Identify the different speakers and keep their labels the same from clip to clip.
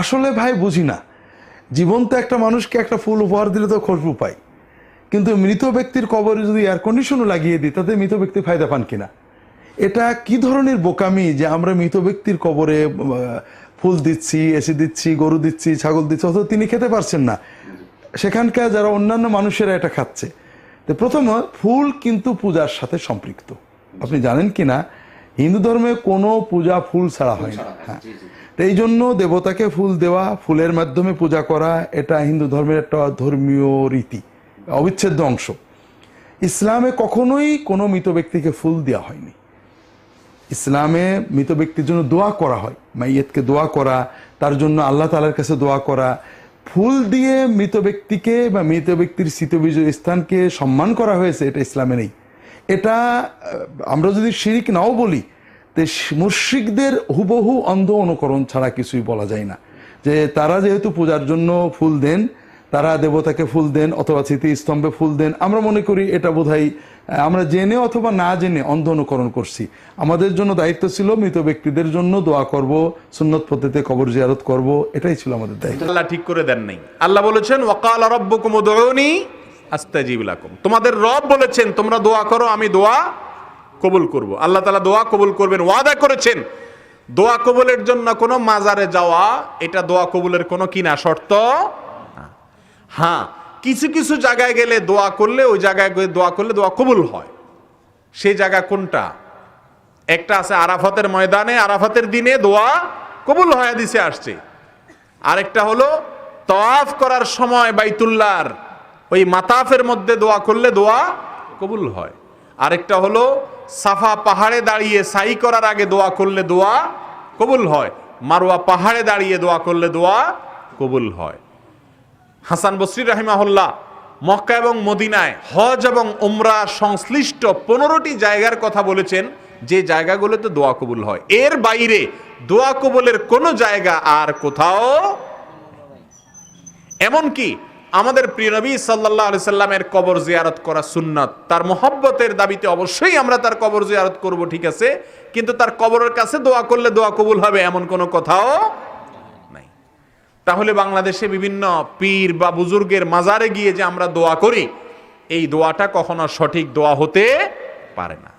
Speaker 1: আসলে ভাই বুঝি না। জীবন্ত একটা মানুষকে একটা ফুল উপহার দিলে তো খুশবু পাই। কিন্তু মৃত ব্যক্তির কবরে যদি এয়ার কন্ডিশনও লাগিয়ে দিই তাতে মৃত ব্যক্তি ফায়দা পান কিনা? এটা কি ধরনের বোকামি যে আমরা মৃত ব্যক্তির কবরে ফুল দিচ্ছি এসি দিচ্ছি গরু দিচ্ছি ছাগল দিচ্ছি অথচ তিনি খেতে পারছেন না। সেখানকার যারা অন্যান্য মানুষেরা এটা খাচ্ছে। তো প্রথম ফুল কিন্তু পূজার সাথে সম্পৃক্ত। আপনি জানেন কি না হিন্দু ধর্মে কোনো পূজা ফুল ছাড়া হয় না। হ্যাঁ এই জন্য দেবতাকে ফুল দেওয়া, ফুলের মাধ্যমে পূজা করা, এটা হিন্দু ধর্মের একটা ধর্মীয় রীতি, অবিচ্ছেদ্য অংশ। ইসলামে কখনোই কোনো মৃত ব্যক্তিকে ফুল দেওয়া হয়নি। ইসলামে মৃত ব্যক্তির জন্য দোয়া করা হয়, মাইয়েতকে দোয়া করা, তার জন্য আল্লাহ তালার কাছে দোয়া করা। ফুল দিয়ে মৃত ব্যক্তিকে বা মৃত ব্যক্তির স্মৃতবিজয় স্থানকে সম্মান করা হয়েছে, এটা ইসলামে নেই। এটা, আমরা যদি শিরিক নাও বলি মুর্শিকদের হুবহু অন্ধ অনুকরণ ছাড়া কিছুই বলা যায় না। যে তারা যেহেতু পূজার জন্য ফুল দেন, তারা দেবতাকে ফুল দেন অথবা স্মৃতিস্তম্ভে ফুল দেন, আমরা মনে করি এটা বোধহয়, আমরা জেনে অথবা না জেনে অন্ধ অনুকরণ করছি। আমাদের জন্য দায়িত্ব ছিল মৃত ব্যক্তিদের জন্য দোয়া করব, সুন্নত পদ্ধতিতে কবর জিয়ারত করব, এটাই ছিল আমাদের দায়িত্ব।
Speaker 2: আল্লাহ ঠিক করে দেন নাই। আল্লাহ বলেছেন, ওয়াকাল রব্বুকুম উদউনি আস্তাজিব তোমাদের রব বলেছেন, তোমরা দোয়া করো, আমি দোয়া কবুল করব। আল্লাহ তাআলা দোয়া কবুল করবেন, ওয়াদা করেছেন। দোয়া কবুলের জন্য কোনো মাজারে যাওয়া, এটা দোয়া কবুলের কোনো কিনা শর্ত। হ্যাঁ কিছু কিছু জায়গায় গেলে দোয়া করলে, ওই জায়গায় গিয়ে দোয়া করলে দোয়া কবুল হয়। সেই জায়গা কোনটা? একটা আছে আরাফাতের ময়দানে, আরাফাতের দিনে দোয়া কবুল হয়ে দিছে আসছে। আরেকটা হলো, তওয়াফ করার সময় বাইতুল্লার ওই মাতাফের মধ্যে দোয়া করলে দোয়া কবুল হয়। আরেকটা হলো সাফা পাহাড়ে দাঁড়িয়ে সাই করার আগে দোয়া করলে দোয়া কবুল হয়। মারোয়া পাহাড়ে দাঁড়িয়ে দোয়া করলে দোয়া কবুল হয়। হাসান বসরি রাহিমাহুল্লাহ মক্কা এবং মদিনায় হজ এবং উমরা সংশ্লিষ্ট পনেরোটি জায়গার কথা বলেছেন। যে জায়গাগুলোতে দোয়া কবুল হয়। এর বাইরে দোয়া কবুলের কোনো জায়গা আর কোথাও এমনকি আমাদের প্রিয় নবী সাল্লাহ আলি সাল্লামের কবর জিয়ারত করা সুন্নাত। তার মোহব্বতের দাবিতে অবশ্যই আমরা তার কবর জিয়ারত করব, ঠিক আছে? কিন্তু তার কবরের কাছে দোয়া করলে দোয়া কবুল হবে এমন কোনো কথাও নাই। তাহলে বাংলাদেশে বিভিন্ন পীর বা বুজুর্গের মাজারে গিয়ে যে আমরা দোয়া করি, এই দোয়াটা কখনো সঠিক দোয়া হতে পারে না।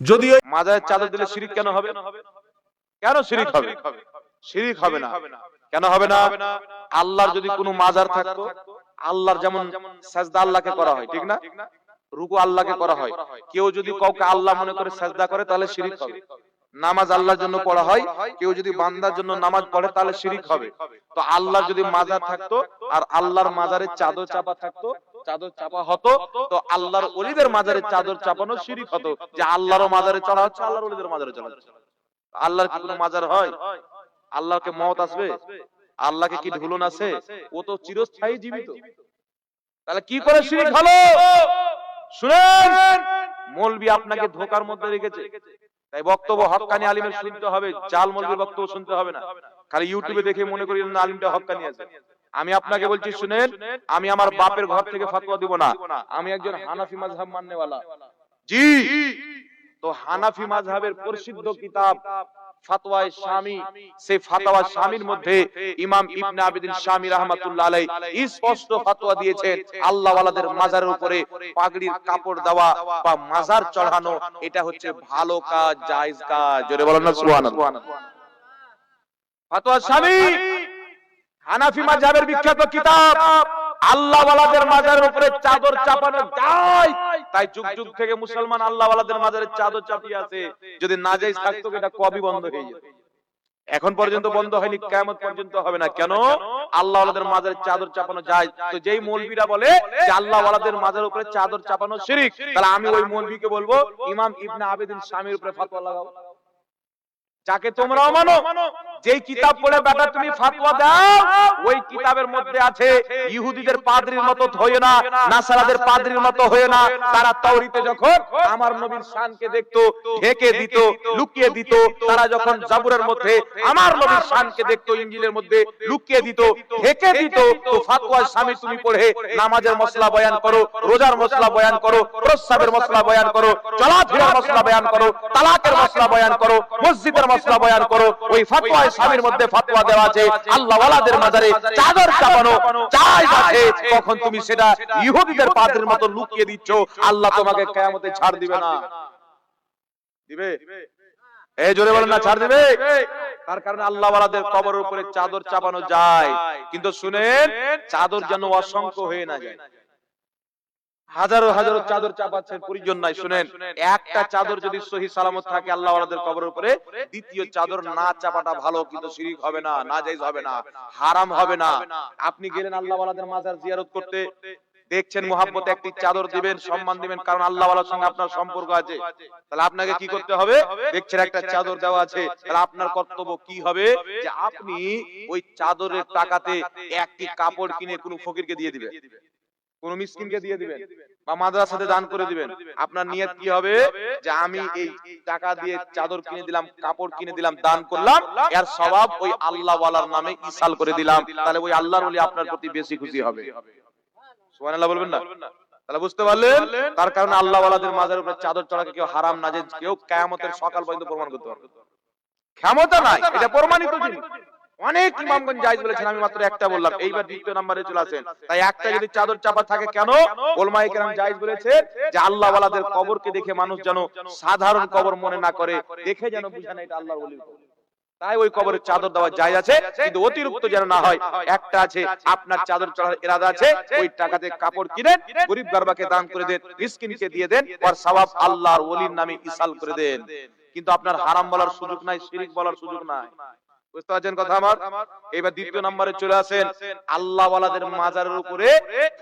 Speaker 2: যদিও
Speaker 3: মাজারের চাদর দিলে শিরিক কেন হবে? কেন শিরিক হবে? শিরিক হবে না। কেন হবে না? আল্লাহর যদি কোনো মাজার থাকতো আল্লাহর যেমন সাজদা আল্লাহকে করা হয় ঠিক না? রুকু আল্লাহকে করা হয়। কেউ যদি কাউকে আল্লাহ মনে করে সাজদা করে তাহলে শিরিক হবে। নামাজ আল্লাহর জন্য পড়া হয় কেউ যদি বান্দার জন্য নামাজ পড়ে তাহলে শিরিক হবে। তো আল্লাহর যদি মাজার থাকতো আর আল্লাহর মাজারে চাদর চাপা থাকতো চাদর চাপা হতো তো আল্লাহর অলিদের মাজারে চাদর চাপানো শিরিক হতো যে আল্লাহরও মাজারে চড়া হচ্ছে আল্লাহর অলিদের মাজারে চড়া হচ্ছে আল্লাহর কি কোনো মাজার হয় আল্লাহকে মত আসবে? আল্লাহকে কি ঢুলন আছে? ও তো চিরস্থায়ী জীবিত। তাহলে কি করে শিরিক হলো? শুনেন! মৌলবি আপনাকে ধোকার মধ্যে রেখেছে। তাই বক্তব্য হক্কানি আলিমের শুনতে হবে। জাল মৌলবির বক্তব্য শুনতে হবে না। খালি ইউটিউবে দেখে মনে করি আলিমটা হক্কানি আছে। আমি আপনাকে বলছি শুনেন আমি আমার বাপের ঘর থেকে ফাতোয়া দিব না। আমি একজন হানাফি মাযহাব মাননেওয়ালা। জি! তো হানাফি মাযহাবের প্রসিদ্ধ কিতাব ফাতওয়ায়ে শামি সেই ফাতওয়া শামির মধ্যে ইমাম ইবনে আবিদিন রাহমাতুল্লাহ আলাইহি স্পষ্ট ফাতোয়া দিয়েছেন আল্লাহ ওয়ালাদের মাজারের উপরে পাগড়ির কাপড় দেওয়া বা মাজার চড়ানো এটা হচ্ছে ভালো কাজ জায়েজ কাজ। জোরে বলেন না সুবহানাল্লাহ। ফাতোয়া শামি হানাফি মাযহাবের বিখ্যাত কিতাব। আল্লাহ ওয়ালাদের মাজারের উপরে চাদর চাপানো যায়। তাই যুগ যুগ থেকে মুসলমান আল্লাহ ওয়ালাদের মাজারে চাদর চাপিয়ে আছে। যদি না যাই থাকতো এটা কবি বন্ধ হয়ে যেত এখন পর্যন্ত বন্ধ হয়নি কেমন পর্যন্ত হবে না। কেন? আল্লাহ মাজারে চাদর চাপানো যায়। তো যেই মৌলবীরা বলে যে আল্লাহ মাজারের উপরে চাদর চাপানো শিরিক তাহলে আমি ওই মৌলবীকে বলব ইমাম ইবনে আবেদিন স্বামীর উপরে ফাতোয়া লাগাও। যাকে তোমরাও মানো যেই কিতাব পড়ে বেটা তুমি ফাতোয়া দাও ওই কিতাবের মধ্যে আছে ইহুদিদের পাদ্রীর মতো হয়ে না নাসারাদের পাদ্রীর মতো হয়ে না তারা তাওরীতে যখন আমার নবীর শানকে দেখতো ঢেকে দিত লুকিয়ে দিত তারা যখন জাবুরের মধ্যে আমার নবীর শানকে দেখতো ইনজিলের মধ্যে লুকিয়ে দিত ঢেকে দিত তো ফাতোয়ার স্বামী তুমি পড়ে নামাজের মশলা বয়ান করো রোজার মশলা বয়ান করো প্রস্রাবের মশলা বয়ান করো চলাফেরার মশলা বয়ান করো তালাকের মশলা বয়ান করো মসজিদের মশলা বয়ান করো, ওই ফাতোয়া স্বামীর মধ্যে ফতোয়া দেওয়া আছে। আল্লাহ ওয়ালাদের মাজারে চাদর চাপানো জায়েজ আছে কখন তুমি সেটা ইহুদিদের পাদ্রীর মতো লুকিয়ে দিচ্ছ, আল্লাহ তোমাকে কিয়ামতে ছাড় দিবে না। দিবে? এই জোরে বলেন না, ছাড় দিবে? তার কারণে আল্লাহ ওয়ালাদের কবরের উপরে চাদর চাপানো যায়। কিন্তু শুনেন, চাদর যেন অসংখ্য হয়ে না যায়। হাজারো হাজারো চাদর চাপাচ্ছেন, পরিজন নাই, শুনেন। একটা চাদর যদি সহি সালামত থাকে, আল্লাহ ওয়ালাদের কবরের উপরে, দ্বিতীয় চাদর না চাপাটা ভালো, কিন্তু শিরিক হবে না, নাজাইজ হবে না, হারাম হবে না। আপনি গেলেন আল্লাহ ওয়ালাদের মাজার জিয়ারত করতে। দেখছেন মোহাব্বতে, একটি চাদর দিবেন, সম্মান দিবেন, কারণ আল্লাহ ওয়ালার সঙ্গে আপনার সম্পর্ক আছে। তাহলে আপনাকে কি করতে হবে? দেখছেন একটা চাদর দেওয়া আছে, তাহলে আপনার কর্তব্য কি হবে? যে আপনি ওই চাদরের টাকাতে একটি কাপড় কিনে কোনো ফকিরকে দিয়ে দিবেন। কোন মিসকিনকে দিয়ে দিবেন বা মাদ্রাসাতে দান করে দিবেন। আপনার নিয়ত কি হবে? যে আমি এই টাকা দিয়ে চাদর কিনে দিলাম কাপড় কিনে দিলাম দান করলাম এর স্বভাব ওই আল্লাহ ওয়ালার নামে ইসাল করে দিলাম। তাহলে ওই আল্লাহর ওলি আপনার প্রতি বেশি খুশি হবে। সুবহানাল্লাহ বলবেন না? তাহলে বুঝতে পারলেন? তার কারণে আল্লাহ ওয়ালাদের মাজার উপরে চাদর চড়াকে কেউ হারাম না যে কেউ কিয়ামতের সকাল পর্যন্ত প্রমাণ করতে পারবে। ক্ষমতা নাই এটা প্রমাণিত জিনিস। অনেক ইমামগঞ্জ জায়েজ বলেছেন আমি মাত্র একটা বললাম। এইবার দ্বিতীয় নম্বরে চলে আসেন। তাই একটা যদি চাদর চাপা থাকে কেন? ওলমায়ে কেরাম জায়েজ বলেছে যে আল্লাহ ওয়ালাদের কবরকে দেখে মানুষ যেন সাধারণ কবর মনে না করে দেখে যেন বুঝে না এটা আল্লাহর ওলির কবর। তাই ওই কবরের চাদর দেওয়া যায় আছে কিন্তু অতিরিক্ত যেন না হয়। একটা আছে আপনার চাদর চড়ার ইরাদা আছে ওই টাকাতে কাপড় কিনেন গরিব গারবাকে দান করে দেন মিসকিনকে দিয়ে দেন আর সওয়াব আল্লাহর ওলির নামে ইসাল করে দেন। কিন্তু আপনার হারাম বলার সুযোগ নাই শিরিক বলার সুযোগ নাই বুঝতে পারছেন কথা আমার। এবার দ্বিতীয় নম্বরে চলে আসেন। আল্লাহ ওয়ালাদের মাজারের উপরে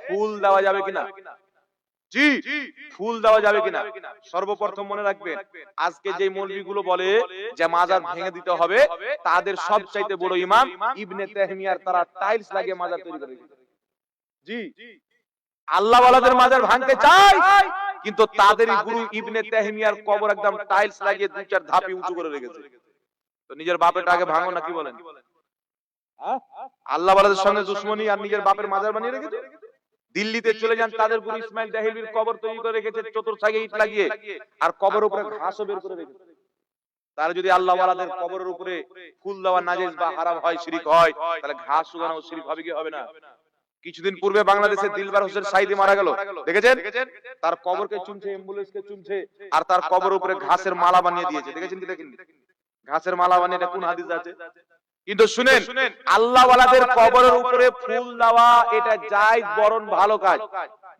Speaker 3: ফুল দেওয়া যাবে কিনা? জি ফুল দেওয়া যাবে কিনা? সর্বপ্রথম মনে রাখবেন আজকে যে মৌলবীগুলো বলে যে মাজার ভেঙে দিতে হবে তাদের সবচাইতে বড় ইমাম ইবনে তাহমিয়ার তারা টাইলস লাগিয়ে মাজার তৈরি করে। জি আল্লাহ ওয়ালাদের মাজার ভাঙতে চায় কিন্তু তাদের গুরু ইবনে তাহমিয়ার কবর একদম টাইলস লাগিয়ে দু চার ধাপি উঁচু করে রেখেছে। তো নিজের বাপের আগে ভাঙো না কি বলেন? হ্যাঁ? আল্লাহ ওয়ালাদের সঙ্গে দুশ্মনী আর নিজের বাপের মাজার বানিয়ে রেখেছে? দিল্লিতে চলে যান তাদের গুরু ইসমাইল দাহিলির কবর তৈরি করে রেখেছে চতুর্থাগে ইট লাগিয়ে আর কবর উপরে ঘাসও বের করে রেখেছে। তারা যদি আল্লাহ ওয়ালাদের কবরের উপরে ফুল দেওয়া নাজেজ বা হারাম হয় শিরিক হয় তাহলে ঘাস উগানো শিরিক হবে কি হবে না? কিছুদিন পূর্বে বাংলাদেশে দিলবার হোসেন সাইদি মারা গেল। দেখেছেন তার কবরকে চুমছে অ্যাম্বুলেন্সকে চুমছে আর তার কবর উপরে ঘাসের মালা বানিয়ে দিয়েছে দেখেছেন কি দেখেননি ঘাসের মালা বানিয়ে এটা কোন হাদিস আছে? কিন্তু শুনেন আল্লাহ ওয়ালাদের কবরের উপরে ফুল দেওয়া এটা জায়েজ বরণ ভালো কাজ।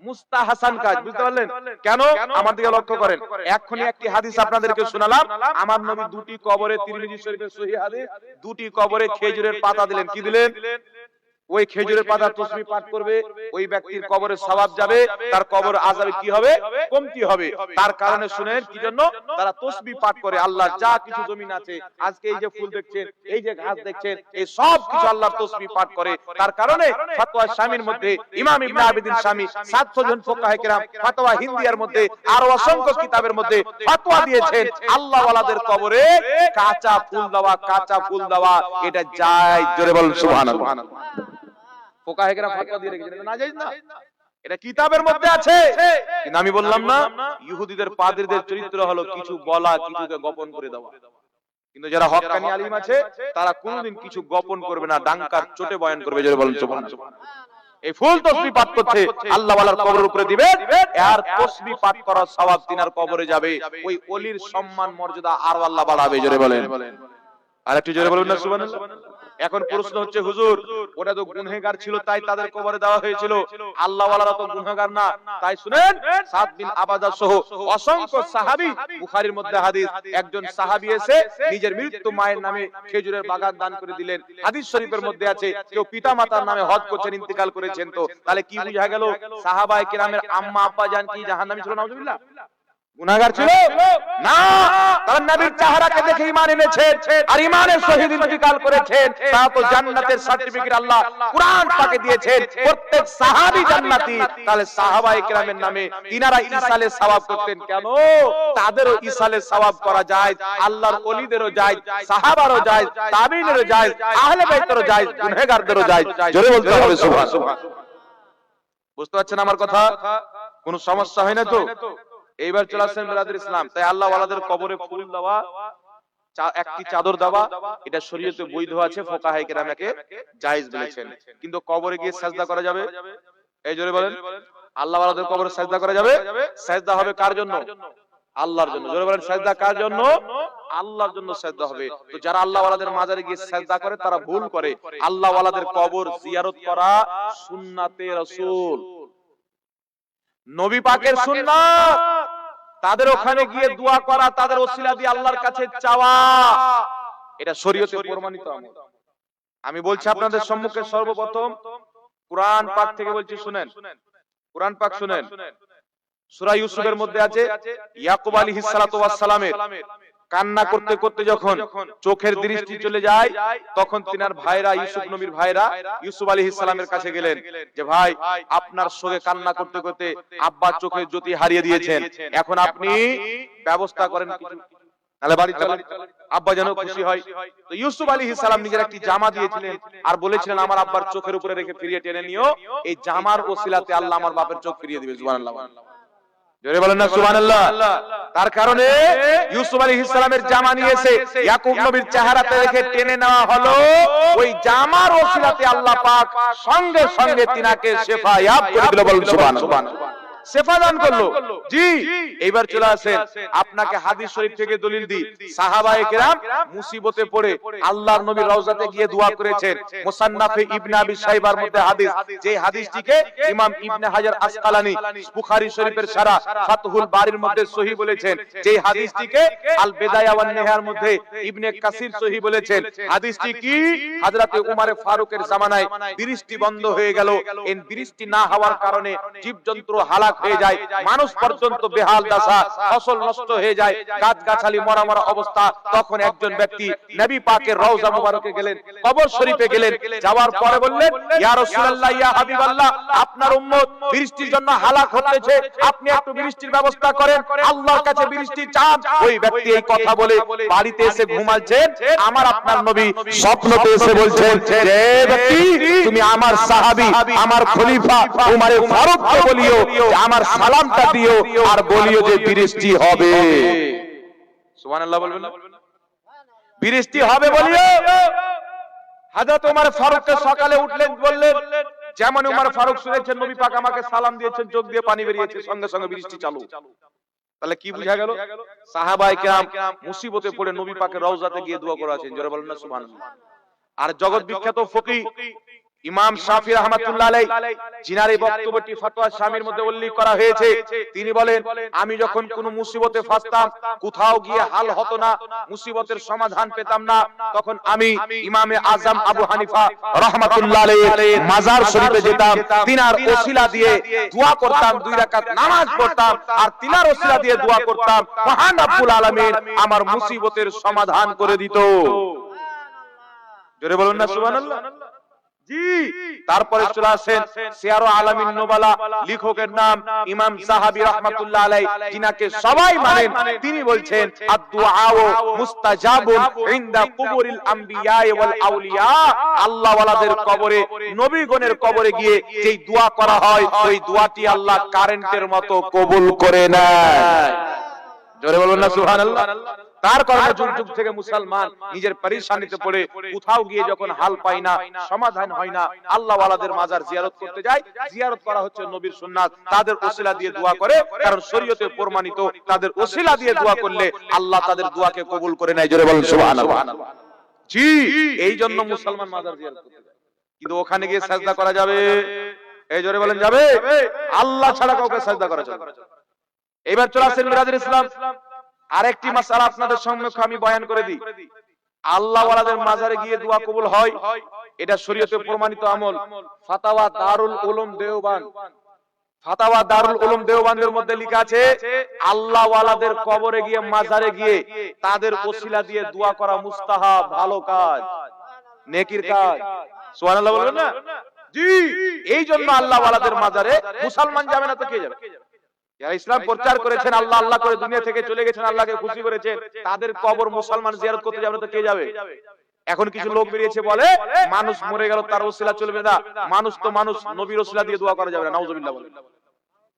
Speaker 3: মুস্তাহাসান কাজ বুঝতে পারলেন? কেন? আমার দিকে লক্ষ্য করেন। এখনই একটি হাদিস আপনাদেরকে শোনালাম। আমার নবী দুটি কবরে তিরমিজি শরীফের সহি হাদিস দুটি কবরে খেজুরের পাতা দিলেন। কি দিলেন? ওই খেজুরের পাতা তসবি পাঠ করবে ওই ব্যক্তির কবরে সওয়াব যাবে তার কবর আযাবে কি হবে? কমতি হবে। তার কারণে শুনেন কি জন্য? তারা তসবি পাঠ করে আল্লাহ যা কিছু জমিন আছে আজকে এই যে ফুল দেখছেন এই যে ঘাস দেখছেন এই সব কিছু আল্লাহর তসবি পাঠ করে। তার কারণে ফতোয়া শামীর মধ্যে ইমাম ইবনে আবিদিন শামী 700 জন ফুকাহে কেরাম ফতোয়া হিন্দিয়ার মধ্যে আর অসংখ্য কিতাবের মধ্যে ফতোয়া দিয়েছেন আল্লাহ ওয়ালাদের কবরে কাঁচা ফুল দেওয়া কাঁচা ফুল দেওয়া এটা যায় জোরে বল সুবহানাল্লাহ কেরাম ফতোয়া দিয়ে রেখেছেন এটা নাজায়েজ না? এটা কিতাবের মধ্যে আছে। কিন্তু আমি বললাম না ইহুদিদের পাদ্রীদের চরিত্র হলো কিছু বলা কিছুকে গোপন করে দেওয়া। কিন্তু যারা হক্কানি আলিম আছে তারা কোনোদিন কিছু গোপন করবে না ডাঙ্কার চোটে বয়ান করবে যদি বলেন সুবহানাল্লাহ। এই ফুল তসবি পাঠ করছে আল্লাহ ওয়ালার কবরের উপরে দিবে আর তসবি পাঠ করার সওয়াব তিনার কবরে যাবে ওই ওলির সম্মান মর্যাদা আর আল্লাহ বাড়াবে জোরে বলেন। আর একটু জোরে বলুন না সুবহানাল্লাহ। এখন প্রশ্ন হচ্ছে হুজুর ওটা তো গুনহেগার ছিল তাই তাদের কবরে দেওয়া হয়েছিল। আল্লাহওয়ালারা তো গুনহেগার না। তাই শুনেন সাত বিন আবাদা সহ অসংখ্য সাহাবী বুখারীর মধ্যে হাদিস একজন সাহাবী এসে নিজের মৃত্যু মায়ের নামে খেজুরের বাগান দান করে দিলেন। হাদিস শরীফের মধ্যে আছে কেউ পিতা মাতার নামে হজ করছেন ইন্তেকাল করেছেন তো। তাহলে কি বুঝা গেল সাহাবায়ে কেরামের আম্মা আব্বা জান কি জাহান্নামী ছিল নাউজুবিল্লাহ? গুনাহগার ছিল? না। তারা নবীর চেহারাকে দেখে ঈমান এনেছেন আর ঈমানের শহীদ ইন্তিকাল করেছেন। তা তো জান্নাতের সার্টিফিকেট আল্লাহ কুরআন পাকে দিয়েছেন। প্রত্যেক সাহাবী জান্নাতি। তাহলে সাহাবায়ে কেরামের নামে তিনারা ইসালে সওয়াব করতেন কেন? তাদেরও ইসালে সওয়াব করা যায়, আল্লাহর ওলিদেরও যায়, সাহাবারও যায়, তাবিনেরও যায়, আহলে বাইতেরও যায়, গুনাহগারদেরও যায়। জোরে বলতে হবে সুবহান বুঝতে পারছেন আমার কথা? কোনো সমস্যা হয় না তো? এইবার চলে আসছেন বেরাদের ইসলাম। তাই আল্লাহ ওয়ালাদের কবরে ফুল দেওয়া একটি চাদর দেওয়া এটা শরীয়তে বৈধ আছে ফোকাহাই কেরামাকে জায়েজ বলেছেন। কিন্তু কবরে গিয়ে সাজদা করা যাবে? এই জোরে বলেন। আল্লাহ ওয়ালাদের কবরে সাজদা করা যাবে? সাজদা হবে কার জন্য? আল্লাহর জন্য। জোরে বলেন সাজদা কার জন্য? আল্লাহর জন্য সাজদা হবে। তো যারা আল্লাহ ওয়ালাদের মাজারে গিয়ে সাজদা করে তারা ভুল করে। আল্লাহ ওয়ালাদের কবর জিয়ারত করা সুন্নাতে রাসূল। নবী পাকের সুন্নাত! তাদের ওখানে গিয়ে দোয়া করা তাদের ওসিলা দিয়ে আল্লাহর কাছে চাওয়া। এটা শরীয়তে প্রমাণিত আমল আমি বলছি আপনাদের সম্মুখে সর্বপ্রথম কোরআন পাক থেকে বলছি শুনেন। কোরআন পাক শুনেন। সূরা ইউসুফের মধ্যে আছে ইয়াকুব আলাইহিস সালাতু ওয়াস সালামের। কান্না করতে করতে যখন চোখের দৃষ্টি চলে যায় তখন তিনার ভাইরা ইউসুফ নবীর ভাইরা ইউসুফ আলাইহিস সালামের কাছে গেলেন যে ভাই আপনার সঙ্গে কান্না করতে করতে আব্বা চোখের জ্যোতি হারিয়ে দিয়েছেন। এখন আপনি ব্যবস্থা করেন কিছু। তাহলে বাড়ি চলেন। আব্বা যেন খুশি হয়। তো ইউসুফ সালাম নিজের একটি জামা দিয়েছিলেন আর বলেছিলেন আমার আব্বার চোখের উপরে রেখে ফিরিয়ে টেনে নিও। এই জামার ওসিলাতে আল্লাহ আমার বাপের চোখ ফিরিয়ে দিবে সুবহানাল্লাহ। জোরে বলেন না তার কারণে ইউসুফ আলাইহিস জামা নিয়েছে, ইয়াকুব নবীর চেহারাতে রেখে টেনে নেওয়া হলো। ওই জামার ওসিলাতে আল্লাহ পাক সঙ্গে সঙ্গে তিনাকে শেফা ইয়াব করে দিল বলেন সুবহানাল্লাহ। শেফা দান করল। জি এইবার চলে আসেন। আপনাকে হাদিস শরীফ থেকে দলিল দি সাহাবায়ে কেরাম মুসিবতে পড়ে। আল্লাহর নবীর রওজাতে গিয়ে দোয়া করেছেন। মুসান্নাফে ইবনে আবি শাইবার মধ্যে হাদিস। যে হাদিসটিকে ইমাম ইবনে হাজার আসকালানি বুখারী শরীফের সারা ফাতহুল বারির মধ্যে সহি বলেছেন। যে হাদিসটিকে আল বেদায়া ওয়ান নেহার মধ্যে ইবনে কাসির সহি বলেছেন। হাদিসটি কি? হযরতে উমারে ফারুকের জামানায় বৃষ্টি বন্ধ হয়ে গেল এই বৃষ্টি না হওয়ার কারণে জীবজন্তু হালাক হয়ে যায়, মানুষ পর্যন্ত বেহাল দশা, ফসল নষ্ট হয়ে যায় গাছ গাছালি মরা মরা অবস্থা। তখন একজন ব্যক্তি নবী পাকের রওজা মুবারকে গেলেন, কবর শরীফে গেলেন, যাওয়ার পরে বললেন, ইয়া রাসূলুল্লাহ, ইয়া হাবিবাল্লাহ, আপনার উম্মত বৃষ্টির জন্য হালাক হতেছে, আপনি একটু বৃষ্টির ব্যবস্থা করেন, আল্লাহর কাছে বৃষ্টি চান। ওই ব্যক্তি এই কথা বলে বাড়িতে এসে ঘুমাচ্ছেন, আমার আপনার নবী স্বপ্নতে এসে বলছেন যে ব্যক্তি, তুমি আমার সাহাবী, আমার খলিফা, উমারে ফারুককে বলিও আমার সালামটা দিও আর বলিও যে বৃষ্টি হবে। সুবহানাল্লাহ বলবেন বৃষ্টি হবে বলিও। হাজরত উমার ফারুককে সকালে উঠলেন বললেন যেমন উমার ফারুক শুনেছেন নবী পাক আমাকে সালাম দিয়েছেন চোখ দিয়ে পানি বেরিয়েছে সঙ্গে সঙ্গে বৃষ্টি চালু। তাহলে কি বুঝা গেল? সাহাবায়ে কেরাম মুসিবতে পড়ে নবী পাকের রওজাতে গিয়ে দোয়া করে আছেন। জোরে বলেন না সুবহানাল্লাহ। আর জগৎ বিখ্যাত ফকি ইমাম শাফি রহমাতুল্লাহ জিনার এই বক্তব্যটি ফতোয়া স্বামীর মধ্যে উল্লেখ করা হয়েছে। তিনি বলেন আমি যখন কোন মুসিবতে ফাঁসতাম কোথাও গিয়ে হাল হতো না মুসিবতের সমাধান পেতাম না। তখন আমি ইমামে আজম আবু হানিফা রহমাতুল্লাহ মাজার শরীফে যেতাম তিনার ওসিলা দিয়ে দোয়া করতাম দুই রাকাত নামাজ পড়তাম আর তিনার ওসিলা দিয়ে দোয়া করতাম মহান রব্বুল আলামিন আমার মুসিবতের সমাধান করে দিত। জোরে বলুন না সুবহানাল্লাহ জি তারপরে চলে আসেন সিয়ারু আলামিন নোবালা লেখকের নাম ইমাম সাহাবী রাহমাতুল্লাহ আলাই যিনাকে সবাই মানেন তিনি বলছেন মুস্তাজাবুন ইনদা কুবুরিল আম্বিয়া ওয়াল আউলিয়া। আল্লাহ ওয়ালাদের কবরে নবীগণের কবরে গিয়ে যেই দোয়া করা হয় ওই দোয়াটি আল্লাহ কারেন্টের মতো কবুল করে নেয়। জোরে বলুন না সুবহানাল্লাহ। তার কারণে যুগ যুগ থেকে মুসলমান নিজের পরিশানিতে পড়ে কোথাও গিয়ে যখন হাল পায় না সমাধান হয় না আল্লাহ ওয়ালাদের মাজার জিয়ারত করতে যায় জিয়ারত করা হচ্ছে নবীর সুন্নাত তাদের ওসিলা দিয়ে দোয়া করে কারণ শরীয়তে প্রমাণিত তাদের ওসিলা দিয়ে দোয়া করলে আল্লাহ তাদের দোয়াকে কবুল করে নেয় জোরে বলেন সুবহানাল্লাহ। জি এই জন্য মুসলমান মাজার জিয়ারত করতে যায়। কিন্তু ওখানে গিয়ে সাজদা করা যাবে এই জোরে বলেন যাবে আল্লাহ ছাড়া কাউকে সাজদা করা যাবে। এবার চলে আসেন মিরাজুল ইসলাম আরেকটি মাসালা আপনাদের সম্মুখে আমি বয়ান করে দিই। আল্লাহ ওয়ালাদের মাজারে গিয়ে দোয়া কবুল হয়। এটা শরীয়তে প্রমাণিত আমল। ফাতাওয়া দারুল উলুম দেওবান। ফাতাওয়া দারুল উলুম দেওবানের মধ্যে লেখা আছে আল্লাহ ওয়ালাদের কবরে গিয়ে মাজারে গিয়ে তাদের ওসিলা দিয়ে দোয়া করা মুস্তাহাব ভালো কাজ। নেকির কাজ। সুবহানাল্লাহ বলবেন না? জি এই জন্য আল্লাহ ওয়ালাদের মাজারে মুসলমান যাবে না তো কে যাবে? যারা ইসলাম প্রচার করেছেন আল্লাহ আল্লাহ করে দুনিয়া থেকে চলে গেছেন আল্লাহকে খুশি করেছেন তাদের কবর মুসলমান জিয়ারত করতে যাবে। তো কে যাবে। এখন কিছু লোক বেরিয়েছে বলে মানুষ মরে গেল তার ওসিলা চলবে না। মানুষ তো মানুষ নবীর ওসিলা দিয়ে দোয়া করা যাবে না নাউজুবিল্লাহ বলে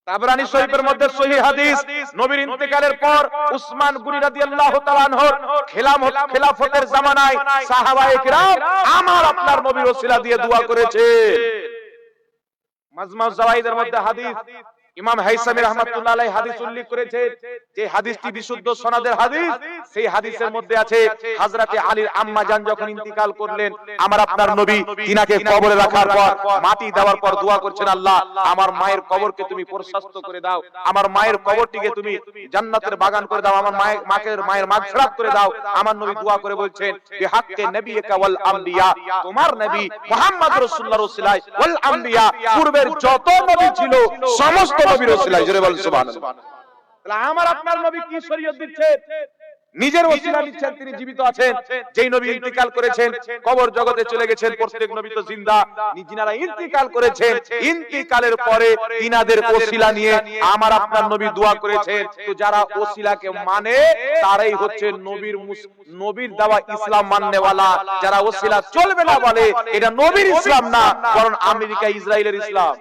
Speaker 3: তাবরানী শরীফের মধ্যে সহিহ হাদিস নবীর ইন্তেকালের পর উসমান গনি রাদিয়াল্লাহু তাআলা আনহুর খেলাফত খেলাফতের জামানায় সাহাবায়ে কিরাম আমার আপনার নবীর ওসিলা দিয়ে দোয়া করেছে মাজমা জাওয়াইদের মধ্যে হাদিস ইমাম হাইসামি রহমাতুল্লাহ আলাইহি হাদিস উল্লেখ করেছে যে হাদিসটি বিশুদ্ধ সনদের হাদিস সেই হাদিসের মধ্যে আছে হযরতে আলীর আম্মা জান যখন ইন্তিকাল করলেন আমার আপনার নবী তিনাকে কবরে রাখার পর মাটি দেওয়ার পর দোয়া করছেন আল্লাহ আমার মায়ের কবরকে তুমি প্রশস্ত করে দাও আমার মায়ের কবরটিকে তুমি জান্নাতের বাগান করে দাও আমার মায়ের মাকে মায়ের মাগফিরাত করে দাও আমার নবী দোয়া করে বলছেন বিহাক্কে নবিয়িকা ওয়াল আম্বিয়া তোমার নবী মুহাম্মদ রাসূলুল্লাহ রাসূলাই ওয়াল আম্বিয়া পূর্বের যত নবী ছিল সমস্ত নবীর ওসিলায় জোরে সুবহানাল্লাহ। তাহলে আমার আপনার নবী কি শরীয়ত দিচ্ছে? নিজের ওসিলা নিচ্ছেন তিনি জীবিত আছেন যেই নবী ইন্তিকাল করেছেন কবর জগতে চলে গেছেন প্রত্যেক নবী তো জিন্দা। যিনারা ইন্তিকাল করেছেন ইন্তিকালের পরে তিনাদের ওসিলা নিয়ে আমার আপনার নবী দোয়া করেছেন তো যারা ওসিলাকে মানে তারাই হচ্ছে নবীর নবীর দেওয়া ইসলাম মাননেওয়ালা যারা ওসিলা চলবে না বলে এটা নবীর ইসলাম না কারণ আমেরিকা ইসরায়েলের ইসলাম।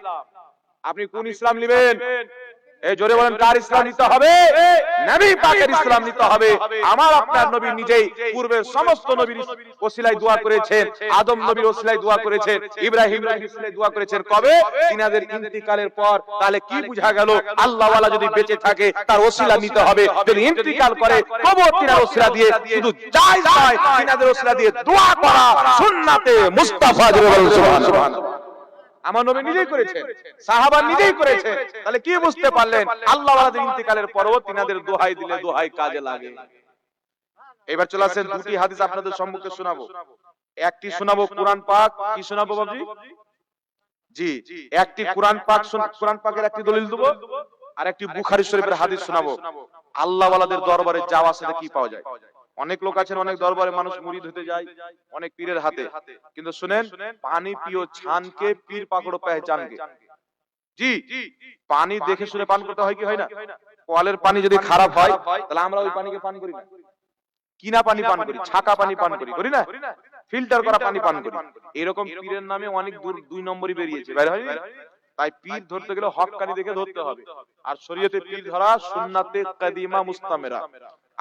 Speaker 3: আপনি কোন ইসলাম নেবেন? এই জোরে বলেন কার ইসলাম নিতে হবে? নবী পাকের ইসলাম নিতে হবে। আমার আপনার নবী নিজেই পূর্বের সমস্ত নবীর ওসিলায় দোয়া করেছেন আদম নবীর ওসিলায় দোয়া করেছেন ইব্রাহিম নবীর ওসিলায় দোয়া করেছেন কবে? তিনাদের ইন্তিকালের পর। তাহলে কি বুঝা গেল? আল্লাহ ওয়ালা যদি বেঁচে থাকে তার ওসিলা নিতে হবে। যদি ইন্তিকাল করে তবুও তিনার ওসিলা দিয়ে শুধু যাই যায় তিনাদের ওসিলা দিয়ে দোয়া করা সুন্নাতে মুস্তাফা জোরে বলেন সুবহানাল্লাহ আমার নবী নিজেই করেছেন। সাহাবা নিজেই করেছেন। তাহলে কি বুঝতে পারলেন? আল্লাহ ওয়ালাদের ইন্তিকালের পরও তিনাদের দোহাই দিলে দোহাই কাজে লাগে। এবার চলে আসেন দুটি হাদিস আপনাদের সম্মুখে শোনাবো। একটি শোনাবো কোরআন পাক কি শোনাবো বাবজি? জি একটি কোরআন পাক কোরআন পাকের একটি দলিল দেবো আর একটি বুখারী শরীফের হাদিস শোনাবো। আল্লাহ ওয়ালাদের দরবারে যাওয়া সেটা কি পাওয়া যায়। অনেক লোক আছেন, অনেক দরবারে মানুষ মুরিদ হতে যায়, অনেক পীরের হাতে। কিন্তু শুনেন, পানি পিও ছানকে পীর পাকড়ো পেহচানকে জি, পানি দেখে শুনে পান করতে হয় কি হয় না? কলের পানি যদি খারাপ হয়, তাহলে আমরা ওই পানিকে পান করি না। কিনা পানি পান করি, ছাকা পানি পান করি করি না? ফিল্টার করা পানি পান করি। এরকম পীরের নামে অনেক দূর, দুই নম্বরই বেরিয়েছে বের হয়নি? তাই পীর ধরতে গেলে হকানি দেখে ধরতে হবে। আর শরীয়তে পীর ধরা সুন্নাতে কাদিমা মুস্তামেরা।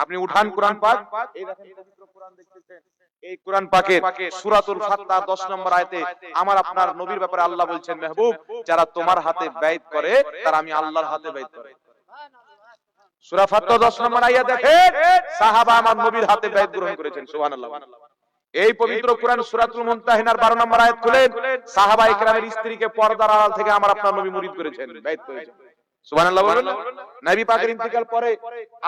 Speaker 3: আপনি উঠান কোরআন পাক। এই দেখেন পবিত্র কোরআন দেখতেছেন। এই কোরআন পাকের সূরাতুল ফাত্তাহ 10 নম্বর আয়াতে আমার আপনার নবীর ব্যাপারে আল্লাহ বলছেন মেহবুব যারা তোমার হাতে বাইত করে তারা আমি আল্লাহর হাতে বাইত করে। সূরা ফাত্তাহ 10 নম্বর আয়াত দেখেন সাহাবা আমার নবীর হাতে বাইত গ্রহণ করেছেন সুবহানাল্লাহ। এই পবিত্র কোরআন সূরাতুল মুনতাহিনার 12 নম্বর আয়াত খুলেন। সাহাবা ইকরামের স্ত্রীকে পর্দার আড়াল থেকে আমার আপনার নবী মুরিদ করেছেন বাইত করেছেন। সুবহানাল্লাহ বলেন নবী পাকের ইন্তিকাল পরে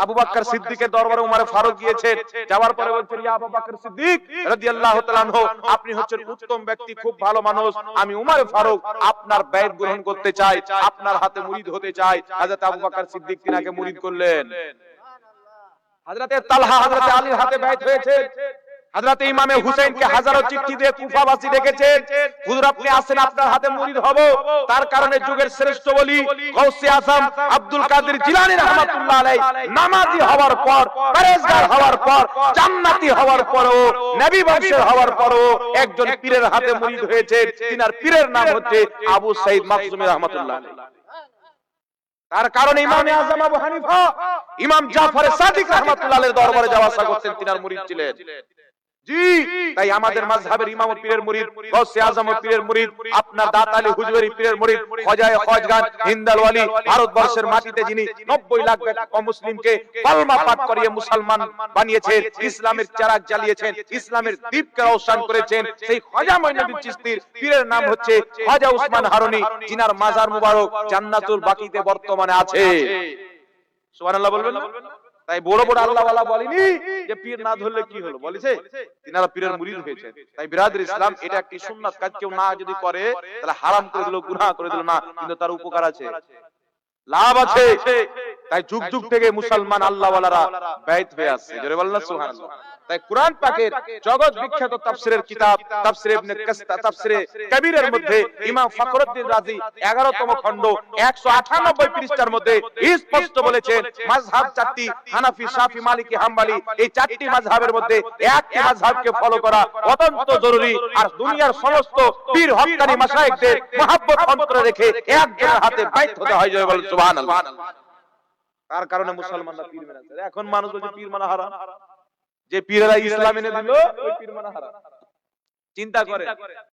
Speaker 3: আবু বকর সিদ্দিকের দরবারে উমরে ফারুক গিয়েছেন। যাওয়ার পরে বলছেন ইয়া আবু বকর সিদ্দিক রাদিয়াল্লাহু তাআলা আনহু আপনি হচ্ছেন উত্তম ব্যক্তি খুব ভালো মানুষ। আমি উমর ফারুক আপনার বাইত গ্রহণ করতে চাই আপনার হাতে মুরিদ হতে চাই। হযরত আবু বকর সিদ্দিক তিনাকে মুরিদ করলেন। হযরতে তালহা হযরতে আলীর হাতে বাইত হয়েছে। হযরতে ইমামে হুসাইনকে হাজারো চিঠি দিয়ে কুফাবাসী ডেকেছেন। হুজুর আপনি আসেন আপনার হাতে মুরিদ হব। তার কারণে যুগের শ্রেষ্ঠ বলি গৌসে আজম আব্দুল কাদের জিলানী রাহমাতুল্লাহ আলাইহি। নামাজি হওয়ার পর পরেজগার হওয়ার পর জান্নাতি হওয়ার পরও নবী বংশের হওয়ার পরও একজন পীরের হাতে মুরিদ হয়েছে তিনার পীরের নাম হচ্ছে আবু সাইদ মাকজুমি রাহমাতুল্লাহ তার কারণে ইমামে আজম আবু হানিফা ইমাম জাফর সাদিক রাহমাতুল্লাহ আলাইহির দরবারে যাওয়া আসা করতেন তিনার মুরিদ ছিলেন জি তাই আমাদের মাযহাবের ইমাম ও পীরের গৌসে আজম ও পীরের আপনার দাঁত আলী হুজুরি পীরের মুরিদ খজায়ে খজগান হিন্দাল ওয়ালি ভারতবর্ষের মাটিতে যিনি 90 লাখ অমুসলিমকে পাঠ করিয়ে মুসলমান বানিয়েছেন ইসলামের চারাক জ্বালিয়েছেন ইসলামের দীপকে রওশন করেছেন সেই খজা মঈনুদ্দিন চিশতির পীরের নাম হচ্ছে খজা উসমান হারুনি জিনার মাজার মুবারক জান্নাতুল বাকিতে বর্তমানে আছে। সুবহানাল্লাহ বলবেন না? তাই বড় বড় আল্লাহওয়ালা বলেনি যে পীর না ধরলে কি হলো? বলেছে তিনারা পীরের মুরিদ হয়েছে তাই বিরাদের ইসলাম এটা একটি সুন্নাত কাজ কেউ না যদি করে তাহলে হারাম করে দিল গুনাহ করে দিল না কিন্তু তার উপকার আছে। লাভ আছে। তাই যুগ যুগ থেকে মুসলমান আল্লাহওয়ালারা ব্যয় হয়ে আসছে। জোরে বল না সুবহানাল্লাহ। তাই কোরআন পাকের জগৎ বিখ্যাত তাফসিরের কিতাব তাফসিরে ইবনে কাসতা তাফসিরে কবিরের মধ্যে ইমাম ফখরুদ্দিন রাজি 11তম খণ্ড 198 পৃষ্ঠার মধ্যে স্পষ্ট বলেছেন মাযহাব চারটি হানাফি শাফি মালিকি হাম্বলি এই চারটি মাযহাবের মধ্যে একটি মাযহাবকে ফলো করা অত্যন্ত জরুরি আর দুনিয়ার সমস্ত পীর হক্কানি মাশায়েখদের মহব্বত অন্তরে রেখে একজনের হাতে বাইত হতে হয় জয় বলেন সুবহানাল্লাহ তার কারণে মুসলমানরা পীর মেনে এখন মানুষ বলছে পীর মানা হারাম যে পীরেরা ইসলাম এনে দিল ওই পীর মানা হারাম। চিন্তা করে।